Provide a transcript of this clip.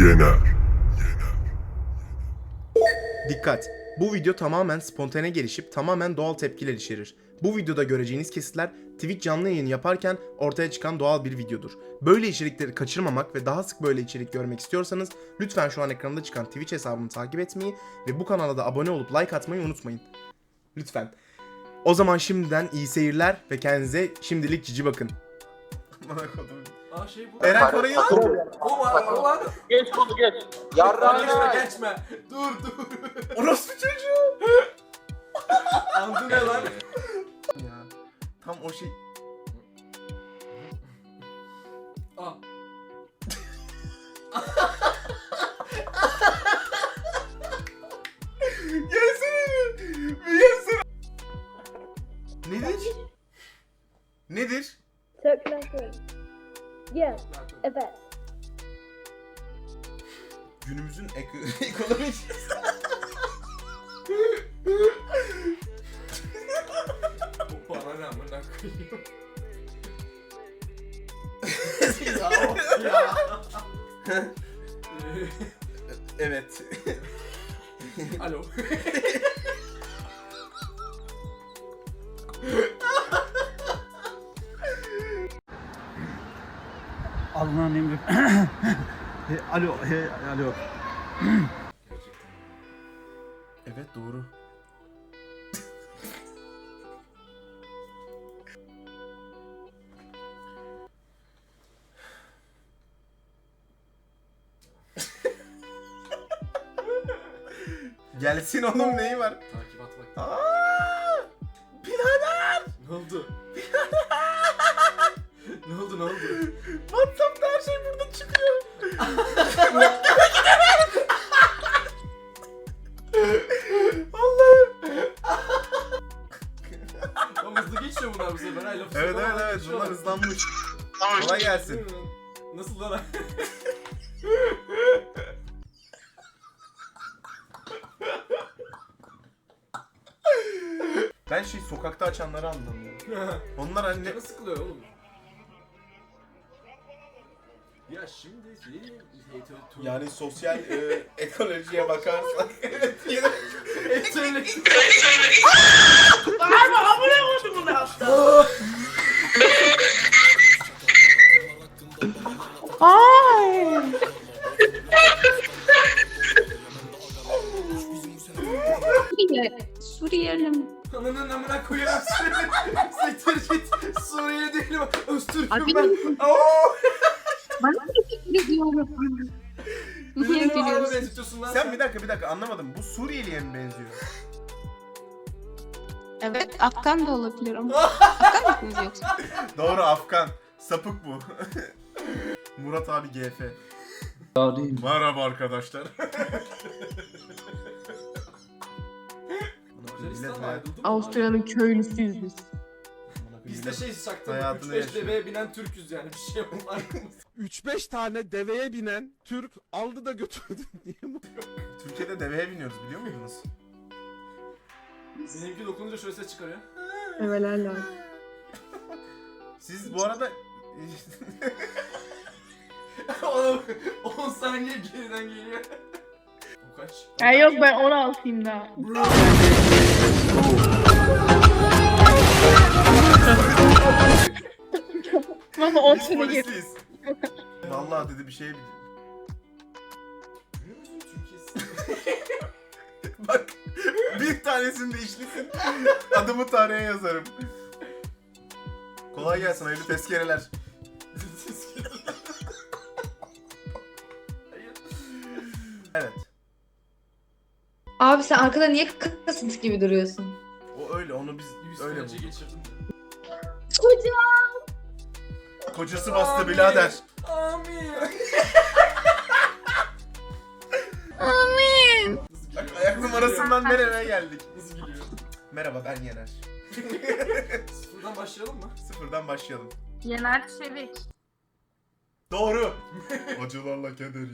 yener. Dikkat! Bu video tamamen spontane gelişip tamamen doğal tepkiler içerir. Bu videoda göreceğiniz kesitler Twitch canlı yayın yaparken ortaya çıkan doğal bir videodur. Böyle içerikleri kaçırmamak ve daha sık böyle içerik görmek istiyorsanız lütfen şu an ekranda çıkan Twitch hesabımı takip etmeyi ve bu kanala da abone olup like atmayı unutmayın. Lütfen. O zaman şimdiden iyi seyirler ve kendinize şimdilik cici bakın. Aa şey bu. Eren Koray'ı al. O var o var. Geç kolu geç. Geçme Yarrağına. geçme. Dur dur. Orospu çocuğu. Andı ne lan? Ya, tam o şey... Sökmek Gel. Evet. Günümüzün ek ekonomik... Bu para ne amına koyayım. ya, of ya. evet. Alo. Allah'ın emri. He, alo, he, alo. Evet doğru. Gelsin oğlum neyi var? Takip at bak. Aa! Birader! Ne oldu? ne bu sefer. ha, lafı Evet evet evet bunlar hızlanmış. Kolay gelsin. Nasıl lan? Ben şey sokakta açanları anlamıyorum. Onlar hani Canı sıkılıyor oğlum. Ya şimdi şey, yani sosyal e, ekolojiye bakarsak evet Elektronik. Suriye, Suriyeli. Ananın amına koyarım seni. Siktir git. Suriye değilim. Öztürk'üm Abi- ben. Oo! Bana. Niye ne araba gülüyorsun? benzetiyorsun lan Sen bir dakika bir dakika anlamadım. Bu Suriyeli'ye mi benziyor? Evet, Afgan da olabilir ama. Afgan mısınız yoksa? Doğru Afgan. Sapık bu. Murat abi GF. Merhaba arkadaşlar. Macaristan'da ayrıldın mı? Avustralya'nın köylüsüyüz biz. Biz de şey. Hayatını 3-5 yaşıyor. deveye binen Türk'üz yani bir şey var. 3-5 tane deveye binen Türk aldı da götürdü diye mi? Türkiye'de deveye biniyoruz biliyor muydunuz? Benimki dokununca şöyle ses çıkarıyor. Evelerler. Siz bu arada Oğlum 10 saniye geriden geliyor. Bu kaç? Ya yok ben 16'yım daha. Ama 10 biz sene geri. polisiyiz. Vallahi dedi bir şey Türkiye'si? Bak bir tanesinde işlisin. Adımı tarihe yazarım. Kolay gelsin hayırlı tezkereler. Evet. Abi sen arkada niye kasıntı gibi duruyorsun? O öyle onu biz öyle bulduk. geçirdim. Kocası bastı Amin. birader. Amin. Gülüyor? nereye geldik? Nasıl gülüyor? Merhaba ben Yener. Sıfırdan başlayalım mı? Sıfırdan başlayalım. Yener Çelik. Doğru. Acılarla kederi